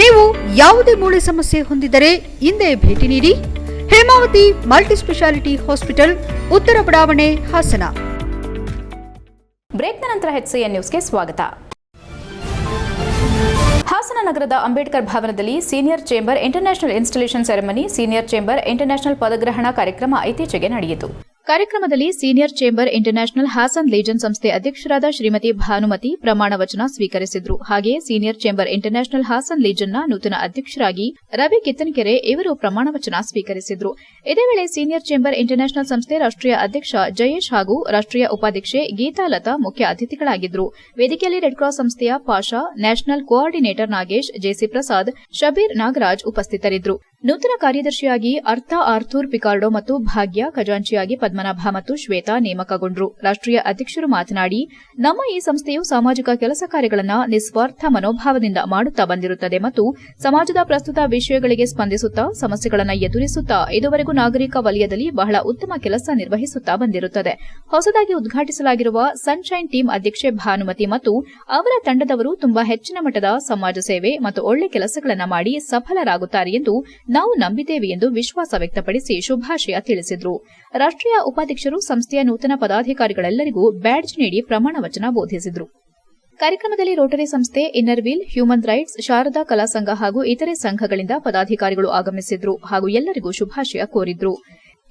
ನೀವು ಯಾವುದೇ ಮೂಳೆ ಸಮಸ್ಯೆ ಹೊಂದಿದ್ದರೆ ಹಿಂದೆ ಭೇಟಿ ನೀಡಿ. ಹೇಮಾವತಿ ಮಲ್ಟಿ ಸ್ಪೆಷಾಲಿಟಿ ಹಾಸ್ಪಿಟಲ್, ಉತ್ತರ ಬಡಾವಣೆ, ಹಾಸನ. ಬ್ರೇಕ್ ನಂತರ ಹೆಚ್ಐ ನ್ಯೂಸ್ಗೆ ಸ್ವಾಗತ. ಹಾಸನ ನಗರದ ಅಂಬೇಡ್ಕರ್ ಭವನದಲ್ಲಿ senior chamber international installation ceremony, senior chamber international ಪದಗ್ರಹಣ ಕಾರ್ಯಕ್ರಮ ಇತ್ತೀಚೆಗೆ ನಡೆಯಿತು. ಕಾರ್ಯಕ್ರಮದಲ್ಲಿ senior chamber international Hassan legion ಸಂಸ್ಥೆ ಅಧ್ಯಕ್ಷರಾದ ಶ್ರೀಮತಿ ಭಾನುಮತಿ ಪ್ರಮಾಣ ವಚನ ಸ್ವೀಕರಿಸಿದರು. ಹಾಗೆಯೇ ಸೀನಿಯರ್ ಚೇಂಬರ್ ಇಂಟರ್ನ್ಯಾಷನಲ್ ಹಾಸನ್ ಲೀಜನ್ನ ನೂತನ ಅಧ್ಯಕ್ಷರಾಗಿ ರವಿ ಕಿತ್ತನಕೆರೆ ಇವರು ಪ್ರಮಾಣ ವಚನ ಸ್ವೀಕರಿಸಿದರು. ಇದೇ ವೇಳೆ ಸೀನಿಯರ್ ಚೇಂಬರ್ ಇಂಟರ್ನ್ಯಾಷನಲ್ ಸಂಸ್ಥೆ ರಾಷ್ಟ್ರೀಯ ಅಧ್ಯಕ್ಷ ಜಯೇಶ್ ಹಾಗೂ ರಾಷ್ಟ್ರೀಯ ಉಪಾಧ್ಯಕ್ಷೆ ಗೀತಾಲತಾ ಮುಖ್ಯ ಅತಿಥಿಗಳಾಗಿದ್ದರು ವೇದಿಕೆಯಲ್ಲಿ ರೆಡ್ ಕ್ರಾಸ್ ಸಂಸ್ಥೆಯ Pasha, national coordinator Nagesh, J C Prasad, Shabeer Nagaraj ಉಪಸ್ಥಿತರಿದ್ದರು ನೂತನ ಕಾರ್ಯದರ್ಶಿಯಾಗಿ ಅರ್ಥ ಆರ್ಥೂರ್ ಪಿಕಾರ್ಡೋ ಮತ್ತು ಭಾಗ್ಯ ಖಜಾಂಚಿಯಾಗಿ ಪದ್ಮನಾಭ ಮತ್ತು ಶ್ವೇತಾ ನೇಮಕಗೊಂಡರು. ರಾಷ್ಟ್ರೀಯ ಅಧ್ಯಕ್ಷರು ಮಾತನಾಡಿ, ನಮ್ಮ ಈ ಸಂಸ್ಥೆಯು ಸಾಮಾಜಿಕ ಕೆಲಸ ಕಾರ್ಯಗಳನ್ನು ನಿಸ್ವಾರ್ಥ ಮನೋಭಾವದಿಂದ ಮಾಡುತ್ತಾ ಬಂದಿರುತ್ತದೆ ಮತ್ತು ಸಮಾಜದ ಪ್ರಸ್ತುತ ವಿಷಯಗಳಿಗೆ ಸ್ಪಂದಿಸುತ್ತಾ, ಸಮಸ್ಯೆಗಳನ್ನು ಎದುರಿಸುತ್ತಾ, ಇದುವರೆಗೂ ನಾಗರಿಕ ವಲಯದಲ್ಲಿ ಬಹಳ ಉತ್ತಮ ಕೆಲಸ ನಿರ್ವಹಿಸುತ್ತಾ ಬಂದಿರುತ್ತದೆ. ಹೊಸದಾಗಿ ಉದ್ಘಾಟಿಸಲಾಗಿರುವ ಸನ್ಶೈನ್ ಟೀಮ್ ಅಧ್ಯಕ್ಷೆ ಭಾನುಮತಿ ಮತ್ತು ಅವರ ತಂಡದವರು ತುಂಬಾ ಹೆಚ್ಚಿನ ಮಟ್ಟದ ಸಮಾಜ ಸೇವೆ ಮತ್ತು ಒಳ್ಳೆ ಕೆಲಸಗಳನ್ನು ಮಾಡಿ ಸಫಲರಾಗುತ್ತಾರೆ ಎಂದು ನಾವು ನಂಬಿದ್ದೇವೆ ಎಂದು ವಿಶ್ವಾಸ ವ್ಯಕ್ತಪಡಿಸಿ ಶುಭಾಶಯ ತಿಳಿಸಿದರು. ರಾಷ್ಟ್ರೀಯ ಉಪಾಧ್ಯಕ್ಷರು ಸಂಸ್ಥೆಯ ನೂತನ ಪದಾಧಿಕಾರಿಗಳೆಲ್ಲರಿಗೂ ಬ್ಯಾಡ್ಜ್ ನೀಡಿ ಪ್ರಮಾಣ ವಚನ ಬೋಧಿಸಿದರು. ಕಾರ್ಯಕ್ರಮದಲ್ಲಿ ರೋಟರಿ ಸಂಸ್ಥೆ inner wheel human rights, Sharada Kala Sangha ಹಾಗೂ ಇತರೆ ಸಂಘಗಳಿಂದ ಪದಾಧಿಕಾರಿಗಳು ಆಗಮಿಸಿದ್ರು ಹಾಗೂ ಎಲ್ಲರಿಗೂ ಶುಭಾಶಯ ಕೋರಿದ್ರು.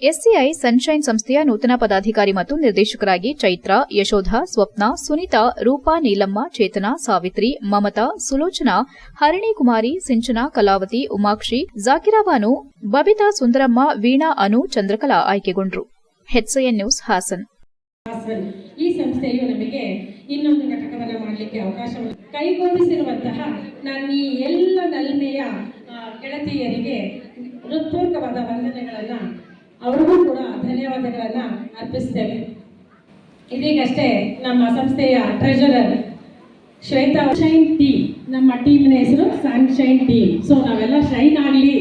ಎಸ್ಸಿಐ ಸನ್ಶೈನ್ ಸಂಸ್ಥೆಯ ನೂತನ ಪದಾಧಿಕಾರಿ ಮತ್ತು ನಿರ್ದೇಶಕರಾಗಿ Chaitra, Yashoda, Swapna, Sunitha, Roopa, Neelamma, Chetana, Savitri, Mamata, Sulochana Harini Kumari Sinchana, Kalavati, Umakshi ಜಾಕಿರಾಬಾನು Babita Sundaramma, Veena, Anu, Chandrakala ಆಯ್ಕೆಗೊಂಡ್ರು. H N news, Hassan. ಈ ಸಂಸ್ಥೆಯು ನಮಗೆ ಇನ್ನೊಂದು ಘಟಕವನ್ನು ಮಾಡಲಿಕ್ಕೆ ಅವಕಾಶವನ್ನು ಎಲ್ಲ ನಲ್ಮೆಯ ಗೆಳತಿಯರಿಗೆ ಹೃತ್ಪೂರ್ವಕವಾದ ವಂದನೆಗಳನ್ನು ಅವ್ರಿಗೂ ಕೂಡ ಧನ್ಯವಾದಗಳನ್ನು ಅರ್ಪಿಸ್ತೇವೆ ಇದೀಗಷ್ಟೇ ನಮ್ಮ ಸಂಸ್ಥೆಯ ಟ್ರೆಜರರ್ ಶ್ವೇತಾ ಶೈನ್ ಟೀ, ನಮ್ಮ ಟೀಮ್ನ ಹೆಸರು ಸನ್ ಶೈನ್ ಟೀ. ಸೊ ನಾವೆಲ್ಲ ಶೈನ್ ಆಗಲಿ,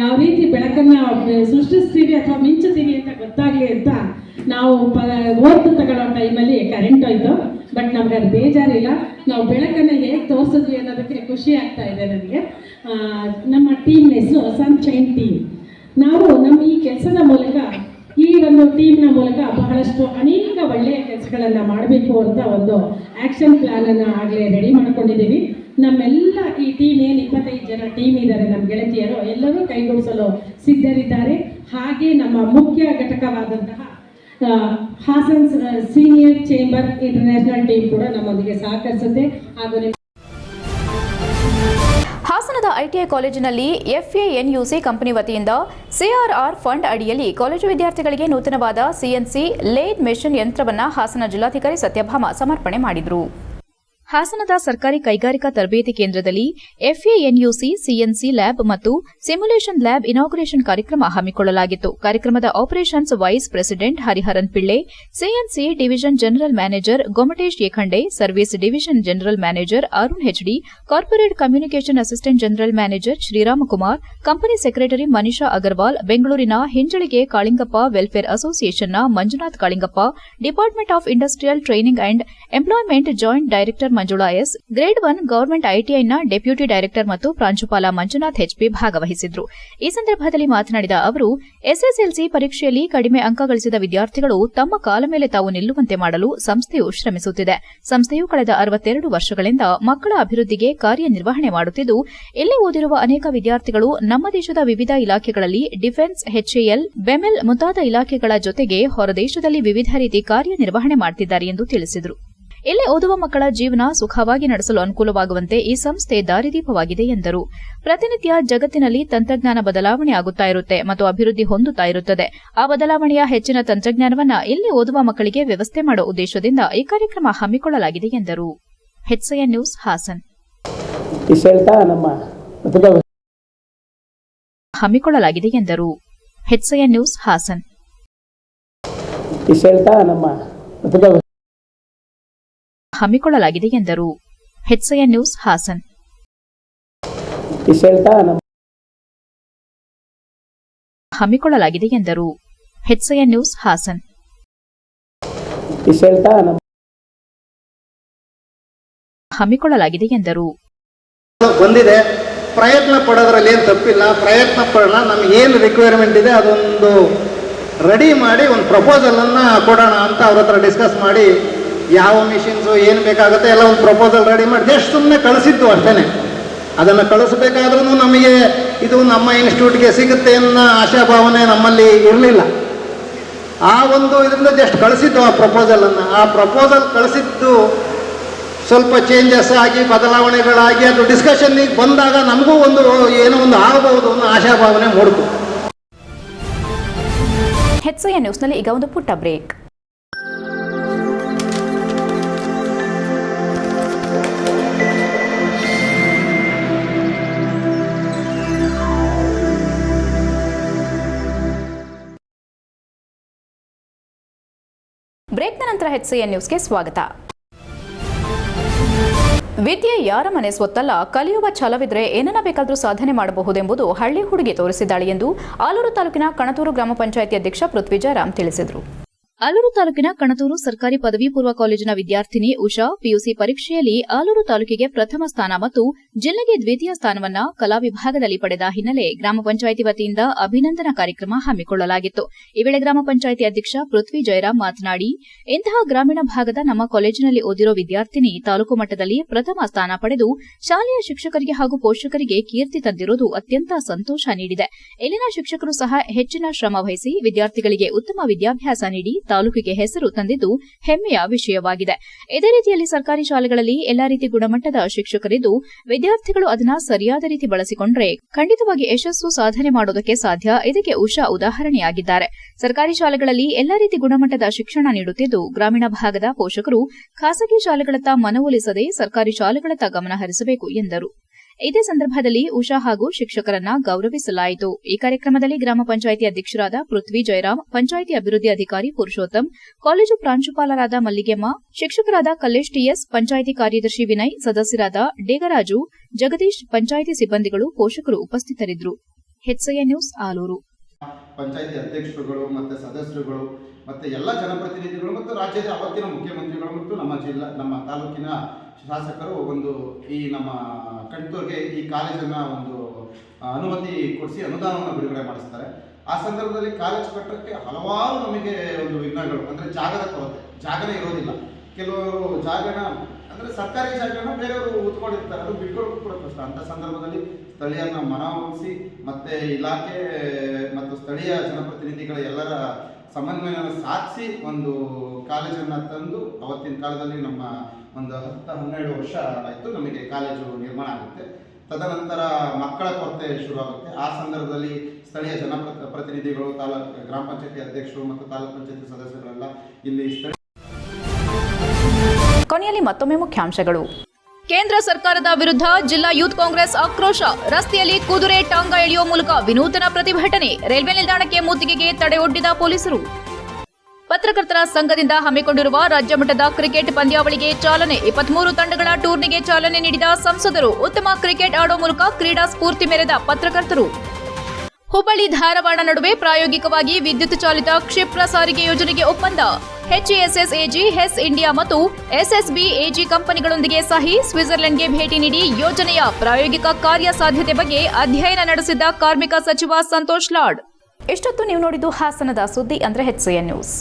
ಯಾವ ರೀತಿ ಬೆಳಕನ್ನ ಸೃಷ್ಟಿಸ್ತೀವಿ ಅಥವಾ ಮಿಂಚುತ್ತೀವಿ ಅಂತ ಗೊತ್ತಾಗ್ಲಿ ಅಂತ ನಾವು ಪ ಓದ್ತು ತಗೊಳ್ಳೋ ಟೈಮಲ್ಲಿ ಕರೆಂಟ್ ಆಯ್ತು ಬಟ್ ನಮ್ಗೆ ಅದು ಬೇಜಾರಿಲ್ಲ. ನಾವು ಬೆಳಕನ್ನು ಹೇಗೆ ತೋರಿಸಿದ್ವಿ ಅನ್ನೋದಕ್ಕೆ ಖುಷಿ ಆಗ್ತಾ ಇದೆ ನನಗೆ ನಮ್ಮ ಟೀಮ್ ಹೆಸರು ಸನ್ಶೈನ್ ಟೀಮ್ ನಾವು ನಮ್ಮ ಈ ಕೆಲಸದ ಮೂಲಕ, ಈ ಒಂದು ಟೀಮ್ನ ಮೂಲಕ ಬಹಳಷ್ಟು ಅನೇಕ ಒಳ್ಳೆಯ ಕೆಲಸಗಳನ್ನು ಮಾಡಬೇಕು ಅಂತ ಒಂದು ಆ್ಯಕ್ಷನ್ ಪ್ಲ್ಯಾನನ್ನು ಆಗಲೇ ರೆಡಿ ಮಾಡ್ಕೊಂಡಿದ್ದೀವಿ. ನಮ್ಮೆಲ್ಲ ಈ ಟೀಮ್ ಏನು ಇಪ್ಪತ್ತೈದು ಜನ ಟೀಮ್ ಇದ್ದಾರೆ ನಮ್ಮ ಗೆಳತಿಯರು, ಎಲ್ಲರೂ ಕೈಗೂಡಿಸಲು ಸಿದ್ಧರಿದ್ದಾರೆ. ಹಾಗೆ ನಮ್ಮ ಮುಖ್ಯ ಘಟಕವಾದಂತಹ Hassan senior chamber international team ಕೂಡ ನಮ್ಮೊಂದಿಗೆ ಸಹಕರಿಸುತ್ತೆ. ಹಾಗೂ ಹಾಸನದ ಐಟಿಐ ಕಾಲೇಜಿನಲ್ಲಿ ಎಫ್ಎಎನ್ಯುಸಿ ಕಂಪನಿ ವತಿಯಿಂದ ಸಿಆರ್ಆರ್ ಫಂಡ್ ಅಡಿಯಲ್ಲಿ ಕಾಲೇಜು ವಿದ್ಯಾರ್ಥಿಗಳಿಗೆ ನೂತನವಾದ ಸಿಎನ್ಸಿ ಲೇಡ್ ಮೆಷಿನ್ ಯಂತ್ರವನ್ನು ಹಾಸನ ಜಿಲ್ಲಾಧಿಕಾರಿ ಸತ್ಯಭಾಮ ಸಮರ್ಪಣೆ ಮಾಡಿದರು. ಹಾಸನದ ಸರ್ಕಾರಿ ಕೈಗಾರಿಕಾ ತರಬೇತಿ ಕೇಂದ್ರದಲ್ಲಿ F A N U C, C N C lab ಮತ್ತು ಸಿಮ್ಯುಲೇಷನ್ ಲ್ಯಾಬ್ ಇನಾಗುರೇಷನ್ ಕಾರ್ಯಕ್ರಮ ಹಮ್ಮಿಕೊಳ್ಳಲಾಗಿತ್ತು. ಕಾರ್ಯಕ್ರಮದ operations vice president Hariharan Pillai C N C division general manager Gomatesh Yekhande service division general manager Arun H D, corporate communication assistant general manager Sriramkumar company secretary Manisha Agarwal, ಬೆಂಗಳೂರಿನ ಹಿಂಜಳಿಗೆ Kalingappa welfare ಅಸೋಸಿಯೇಷನ್ನ Manjunath Kalingappa, department of industrial training and employment joint director Manjula S, grade one government ಐಟಿಐನ deputy director ಮತ್ತು ಪ್ರಾಂಶುಪಾಲ Manjunath HP ಭಾಗವಹಿಸಿದ್ರು. ಈ ಸಂದರ್ಭದಲ್ಲಿ ಮಾತನಾಡಿದ ಅವರು, SSLC ಪರೀಕ್ಷೆಯಲ್ಲಿ ಕಡಿಮೆ ಅಂಕ ಗಳಿಸಿದ ವಿದ್ಯಾರ್ಥಿಗಳು ತಮ್ಮ ಕಾಲ ಮೇಲೆ ತಾವು ನಿಲ್ಲುವಂತೆ ಮಾಡಲು ಸಂಸ್ಥೆಯು ಶ್ರಮಿಸುತ್ತಿದೆ. ಸಂಸ್ಥೆಯು ಕಳೆದ ಅರವತ್ತೆರಡು ವರ್ಷಗಳಿಂದ ಮಕ್ಕಳ ಅಭಿವೃದ್ಧಿಗೆ ಕಾರ್ಯನಿರ್ವಹಣೆ ಮಾಡುತ್ತಿದ್ದು, ಇಲ್ಲಿ ಓದಿರುವ ಅನೇಕ ವಿದ್ಯಾರ್ಥಿಗಳು ನಮ್ಮ ದೇಶದ ವಿವಿಧ ಇಲಾಖೆಗಳಲ್ಲಿ ಡಿಫೆನ್ಸ್, ಎಚ್ಎಎಲ್, ಬೆಮೆಲ್ ಮುಂತಾದ ಇಲಾಖೆಗಳ ಜೊತೆಗೆ ಹೊರದೇಶದಲ್ಲಿ ವಿವಿಧ ರೀತಿ ಕಾರ್ಯನಿರ್ವಹಣೆ ಮಾಡುತ್ತಿದ್ದಾರೆ ಎಂದು ತಿಳಿಸಿದರು. ಇಲ್ಲಿ ಓದುವ ಮಕ್ಕಳ ಜೀವನ ಸುಖವಾಗಿ ನಡೆಸಲು ಅನುಕೂಲವಾಗುವಂತೆ ಈ ಸಂಸ್ಥೆ ದಾರಿದೀಪವಾಗಿದೆ ಎಂದರು. ಪ್ರತಿನಿತ್ಯ ಜಗತ್ತಿನಲ್ಲಿ ತಂತ್ರಜ್ಞಾನ ಬದಲಾವಣೆ ಆಗುತ್ತಾ ಇರುತ್ತೆ ಮತ್ತು ಅಭಿವೃದ್ಧಿ ಹೊಂದುತ್ತಾ ಇರುತ್ತದೆ. ಆ ಬದಲಾವಣೆಯ ಹೆಚ್ಚಿನ ತಂತ್ರಜ್ಞಾನವನ್ನ ಇಲ್ಲಿ ಓದುವ ಮಕ್ಕಳಿಗೆ ವ್ಯವಸ್ಥೆ ಮಾಡುವ ಉದ್ದೇಶದಿಂದ ಈ ಕಾರ್ಯಕ್ರಮ ಹಮ್ಮಿಕೊಳ್ಳಲಾಗಿದೆ ಎಂದರು. ನ್ಯೂಸ್ ಹಾಸನ್. ಹಮ್ಮಿಕೊಳ್ಳಲಾಗಿದೆ ಎಂದರು. ನ್ಯೂಸ್ ಹಾಸನ್. ಹಮ್ಮಿಕೊಳ್ಳಲಾಗಿದೆ ಎಂದರು. H N news Hassan. ಹಮ್ಮಿಕೊಳ್ಳಲಾಗಿದೆ ಎಂದರು. H N news Hassan. ಹಮ್ಮಿಕೊಳ್ಳಲಾಗಿದೆ ಎಂದರು. ಬಂದಿದೆ. ಪ್ರಯತ್ನ ಪಡೋದ್ರಲ್ಲಿ ಏನು ತಪ್ಪಿಲ್ಲ. ಪ್ರಯತ್ನ ಪಡೋಣ. ನಮ್ಗೆ ಏನು ರಿಕ್ವೈರ್ಮೆಂಟ್ ಇದೆ ಅದೊಂದು ರೆಡಿ ಮಾಡಿ ಒಂದು ಪ್ರಪೋಸಲನ್ನು ಕೊಡೋಣ ಅಂತ ಅವ್ರ ಹತ್ರ ಡಿಸ್ಕಸ್ ಮಾಡಿ ಯಾವ ಮಿಷಿನ್ಸು ಏನು ಬೇಕಾಗುತ್ತೆ ಎಲ್ಲ ಒಂದು ಪ್ರಪೋಸಲ್ ರೆಡಿ ಮಾಡಿ, ಜಸ್ಟ್ ಸುಮ್ಮನೆ ಕಳಿಸಿದ್ದು ಅಷ್ಟೇ ಅದನ್ನು ಕಳಿಸ್ಬೇಕಾದ್ರೂ ನಮಗೆ ಇದು ನಮ್ಮ ಇನ್ಸ್ಟಿಟ್ಯೂಟ್ಗೆ ಸಿಗುತ್ತೆ ಅನ್ನೋ ಆಶಾಭಾವನೆ ನಮ್ಮಲ್ಲಿ ಇರಲಿಲ್ಲ. ಆ ಒಂದು ಇದರಿಂದ ಜಸ್ಟ್ ಕಳಿಸಿದ್ದು ಆ ಪ್ರಪೋಸಲನ್ನು ಆ ಪ್ರಪೋಸಲ್ ಕಳಿಸಿದ್ದು ಸ್ವಲ್ಪ ಚೇಂಜಸ್ ಆಗಿ, ಬದಲಾವಣೆಗಳಾಗಿ, ಅದು ಡಿಸ್ಕಷನ್ನಿಗೆ ಬಂದಾಗ ನಮಗೂ ಒಂದು ಏನೋ ಒಂದು ಆಗಬಹುದು ಅನ್ನೋ ಆಶಾಭಾವನೆ ಮೂಡಿತು. ಹೆಚ್ಚು ನ್ಯೂಸ್ನಲ್ಲಿ ಈಗ ಒಂದು ಪುಟ್ಟ ಬ್ರೇಕ್ ಬ್ರೇಕ್ನ ನಂತರ ಹೆಚ್ಎನ್ ನ್ಯೂಸ್ಗೆ ಸ್ವಾಗತ. ವಿದ್ಯೆ ಯಾರ ಮನೆ ಸ್ವತ್ತಲ್ಲ? ಕಲಿಯುವ ಛಲವಿದ್ರೆ ಏನನ್ನ ಬೇಕಾದರೂ ಸಾಧನೆ ಮಾಡಬಹುದೆಂಬುದು ಹಳ್ಳಿ ಹುಡುಗಿ ತೋರಿಸಿದ್ದಾಳೆ ಎಂದು ಆಲೂರು ತಾಲೂಕಿನ ಕಣತೂರು ಗ್ರಾಮ ಪಂಚಾಯಿತಿ ಅಧ್ಯಕ್ಷ ಪೃಥ್ವಿಜಾರಾಮ್ ತಿಳಿಸಿದರು. ಆಲೂರು ತಾಲೂಕಿನ ಕಣತೂರು ಸರ್ಕಾರಿ ಪದವಿ ಪೂರ್ವ ಕಾಲೇಜಿನ ವಿದ್ಯಾರ್ಥಿನಿ ಉಷಾ ಪಿಯುಸಿ ಪರೀಕ್ಷೆಯಲ್ಲಿ ಆಲೂರು ತಾಲೂಕಿಗೆ ಪ್ರಥಮ ಸ್ಥಾನ ಮತ್ತು ಜಿಲ್ಲೆಗೆ ದ್ವಿತೀಯ ಸ್ಥಾನವನ್ನ ಕಲಾ ವಿಭಾಗದಲ್ಲಿ ಪಡೆದ ಹಿನ್ನೆಲೆ ಗ್ರಾಮ ಪಂಚಾಯಿತಿ ವತಿಯಿಂದ ಅಭಿನಂದನಾ ಕಾರ್ಯಕ್ರಮ ಹಮ್ಮಿಕೊಳ್ಳಲಾಗಿತ್ತು. ಈ ವೇಳೆ ಗ್ರಾಮ ಪಂಚಾಯಿತಿ ಅಧ್ಯಕ್ಷ ಪೃಥ್ವಿ ಜಯರಾಮ್ ಮಾತನಾಡಿ, ಇಂತಹ ಗ್ರಾಮೀಣ ಭಾಗದ ನಮ್ಮ ಕಾಲೇಜಿನಲ್ಲಿ ಓದಿರೋ ವಿದ್ಯಾರ್ಥಿನಿ ತಾಲೂಕು ಮಟ್ಟದಲ್ಲಿ ಪ್ರಥಮ ಸ್ಥಾನ ಪಡೆದು ಶಾಲೆಯ ಶಿಕ್ಷಕರಿಗೆ ಹಾಗೂ ಪೋಷಕರಿಗೆ ಕೀರ್ತಿ ತಂದಿರುವುದು ಅತ್ಯಂತ ಸಂತೋಷ ನೀಡಿದೆ. ಇಲ್ಲಿನ ಶಿಕ್ಷಕರು ಸಹ ಹೆಚ್ಚಿನ ಶ್ರಮ ವಹಿಸಿ ವಿದ್ಯಾರ್ಥಿಗಳಿಗೆ ಉತ್ತಮ ವಿದ್ಯಾಭ್ಯಾಸ ನೀಡಿ ತಾಲೂಕಿಗೆ ಹೆಸರು ತಂದಿದ್ದು ಹೆಮ್ಮೆಯ ವಿಷಯವಾಗಿದೆ. ಇದೇ ರೀತಿಯಲ್ಲಿ ಸರ್ಕಾರಿ ಶಾಲೆಗಳಲ್ಲಿ ಎಲ್ಲಾ ರೀತಿ ಗುಣಮಟ್ಟದ ಶಿಕ್ಷಕರಿದ್ದು, ವಿದ್ಯಾರ್ಥಿಗಳು ಅದನ್ನ ಸರಿಯಾದ ರೀತಿ ಬಳಸಿಕೊಂಡ್ರೆ ಖಂಡಿತವಾಗಿ ಯಶಸ್ಸು ಸಾಧನೆ ಮಾಡೋದಕ್ಕೆ ಸಾಧ್ಯ. ಇದಕ್ಕೆ ಉಷಾ ಉದಾಹರಣೆಯಾಗಿದ್ದಾರೆ. ಸರ್ಕಾರಿ ಶಾಲೆಗಳಲ್ಲಿ ಎಲ್ಲಾ ರೀತಿ ಗುಣಮಟ್ಟದ ಶಿಕ್ಷಣ ನೀಡುತ್ತಿದ್ದು, ಗ್ರಾಮೀಣ ಭಾಗದ ಪೋಷಕರು ಖಾಸಗಿ ಶಾಲೆಗಳತ್ತ ಮನವೊಲಿಸದೆ ಸರ್ಕಾರಿ ಶಾಲೆಗಳತ್ತ ಗಮನ ಹರಿಸಬೇಕು ಎಂದರು. ಇದೇ ಸಂದರ್ಭದಲ್ಲಿ ಉಷಾ ಹಾಗೂ ಶಿಕ್ಷಕರನ್ನ ಗೌರವಿಸಲಾಯಿತು. ಈ ಕಾರ್ಯಕ್ರಮದಲ್ಲಿ ಗ್ರಾಮ ಪಂಚಾಯಿತಿ ಅಧ್ಯಕ್ಷರಾದ ಪೃಥ್ವಿ ಜಯರಾಮ್, ಪಂಚಾಯಿತಿ ಅಭಿವೃದ್ಧಿ ಅಧಿಕಾರಿ ಪುರುಷೋತ್ತಮ್, ಕಾಲೇಜು ಪ್ರಾಂಶುಪಾಲರಾದ ಮಲ್ಲಿಗೆಮ್ಮ, ಶಿಕ್ಷಕರಾದ ಕಲ್ಲೇಶ್ ಟಿಎಸ್, ಪಂಚಾಯಿತಿ ಕಾರ್ಯದರ್ಶಿ ವಿನಯ್, ಸದಸ್ಯರಾದ ಡೇಗರಾಜು, ಜಗದೀಶ್ ಪಂಚಾಯಿತಿ ಸಿಬ್ಬಂದಿಗಳು, ಪೋಷಕರು ಉಪಸ್ಥಿತರಿದ್ದರು. ನ್ಯೂಸ್ ಆಲೂರು. ಪಂಚಾಯಿತಿ ಅಧ್ಯಕ್ಷರುಗಳು ಮತ್ತು ಸದಸ್ಯರುಗಳು ಮತ್ತು ಎಲ್ಲ ಜನಪ್ರತಿನಿಧಿಗಳು ಮತ್ತು ರಾಜ್ಯದ ಅವತ್ತಿನ ಮುಖ್ಯಮಂತ್ರಿಗಳು ಮತ್ತು ನಮ್ಮ ಜಿಲ್ಲಾ, ನಮ್ಮ ತಾಲೂಕಿನ ಶಾಸಕರು ಒಂದು ಈ ನಮ್ಮ ಕಣ್ತೂರಿಗೆ ಈ ಕಾಲೇಜನ್ನು ಒಂದು ಅನುಮತಿ ಕೊಡಿಸಿ ಅನುದಾನವನ್ನು ಬಿಡುಗಡೆ ಮಾಡಿಸ್ತಾರೆ. ಆ ಸಂದರ್ಭದಲ್ಲಿ ಕಾಲೇಜ್ ಕಟ್ಟಕ್ಕೆ ಹಲವಾರು ನಮಗೆ ಒಂದು ವಿಘ್ನಗಳು, ಅಂದರೆ ಜಾಗದ ಕೊರತೆ, ಜಾಗನೇ ಇರೋದಿಲ್ಲ. ಕೆಲವರು ಜಾಗನ, ಅಂದರೆ ಸರ್ಕಾರಿ ಜಾಗನ ಬೇರೆಯವರು ಉತ್ಕೊಂಡಿರ್ತಾರೆ, ಅದು ಬಿಟ್ಕೊಳ್ಳೋಕೆ ಕೂಡ ಕಷ್ಟ. ಅಂಥ ಸಂದರ್ಭದಲ್ಲಿ ಸ್ಥಳೀಯರನ್ನ ಮನವೊಲಿಸಿ ಮತ್ತು ಇಲಾಖೆ, ಮತ್ತು ಸ್ಥಳೀಯ ಜನಪ್ರತಿನಿಧಿಗಳ ಎಲ್ಲರ ಸಮನ್ವಯವನ್ನು ಸಾಧಿಸಿ ಒಂದು ಕಾಲೇಜನ್ನು ತಂದು ಅವತ್ತಿನ ಕಾಲದಲ್ಲಿ ನಮ್ಮ ಒಂದು ಹತ್ತು ಹನ್ನೆರಡು ವರ್ಷ ಆಯಿತು ನಮಗೆ ಕಾಲೇಜು ನಿರ್ಮಾಣ ಆಗುತ್ತೆ. ತದನಂತರ ಮಕ್ಕಳ ಕೊರತೆ ಶುರುವಾಗುತ್ತೆ. ಆ ಸಂದರ್ಭದಲ್ಲಿ ಸ್ಥಳೀಯ ಜನಪ್ರತಿ ಪ್ರತಿನಿಧಿಗಳು, ತಾಲೂಕು ಗ್ರಾಮ ಪಂಚಾಯತಿ ಅಧ್ಯಕ್ಷರು ಮತ್ತು ತಾಲೂಕು ಪಂಚಾಯತಿ ಸದಸ್ಯರೆಲ್ಲ ಇಲ್ಲಿ ಕೊನೆಯಲ್ಲಿ ಮತ್ತೊಮ್ಮೆ ಮುಖ್ಯಾಂಶಗಳು. ಕೇಂದ್ರ ಸರ್ಕಾರದ ವಿರುದ್ಧ ಜಿಲ್ಲಾ ಯೂತ್ ಕಾಂಗ್ರೆಸ್ ಆಕ್ರೋಶ. ರಸ್ತೆಯಲ್ಲಿ ಕುದುರೆ ಟಾಂಗ ಎಳೆಯುವ ಮೂಲಕ ವಿನೂತನ ಪ್ರತಿಭಟನೆ. ರೈಲ್ವೆ ನಿಲ್ದಾಣಕ್ಕೆ ಮುತ್ತಿಗೆಗೆ ತಡೆ ಒಡ್ಡಿದ ಪೊಲೀಸರು. ಪತ್ರಕರ್ತರ ಸಂಘದಿಂದ ಹಮ್ಮಿಕೊಂಡಿರುವ ರಾಜ್ಯ ಮಟ್ಟದ ಕ್ರಿಕೆಟ್ ಪಂದ್ಯಾವಳಿಗೆ ಚಾಲನೆ. ಇಪ್ಪತ್ಮೂರು ತಂಡಗಳ ಟೂರ್ನಿಗೆ ಚಾಲನೆ ನೀಡಿದ ಸಂಸದರು, ಉತ್ತಮ ಕ್ರಿಕೆಟ್ ಆಡೋ ಮೂಲಕ ಕ್ರೀಡಾ ಸ್ಫೂರ್ತಿ ಮೆರೆದ ಪತ್ರಕರ್ತರು. ಹುಬ್ಬಳ್ಳಿ ಧಾರವಾಡ ನಡುವೆ ಪ್ರಾಯೋಗಿಕವಾಗಿ ವಿದ್ಯುತ್ ಚಾಲಿತ ಕ್ಷಿಪ್ರ ಸಾರಿಗೆ ಯೋಜನೆಗೆ ಒಪ್ಪಂದ. ಎಚ್ಇಎಸ್ಎಸ್ ಎಜಿ, ಹೆಸ್ ಇಂಡಿಯಾ ಮತ್ತು ಎಸ್ಎಸ್ಬಿ ಎಜಿ ಕಂಪನಿಗಳೊಂದಿಗೆ ಸಹಿ ಸ್ವಿಟ್ಜರ್ಲೆಂಡ್ಗೆ ಭೇಟಿ ನೀಡಿ ಯೋಜನೆಯ ಪ್ರಾಯೋಗಿಕ ಕಾರ್ಯಸಾಧ್ಯತೆ ಬಗ್ಗೆ ಅಧ್ಯಯನ ನಡೆಸಿದ ಕಾರ್ಮಿಕ ಸಚಿವ ಸಂತೋಷ್ ಲಾಡ್. ಇಷ್ಟೊತ್ತು ನೀವು ನೋಡಿದ್ದು ಹಾಸನದ ಸುದ್ದಿ ಅಂದ್ರೆ ಹೆಚ್ಎನ್ ನ್ಯೂಸ್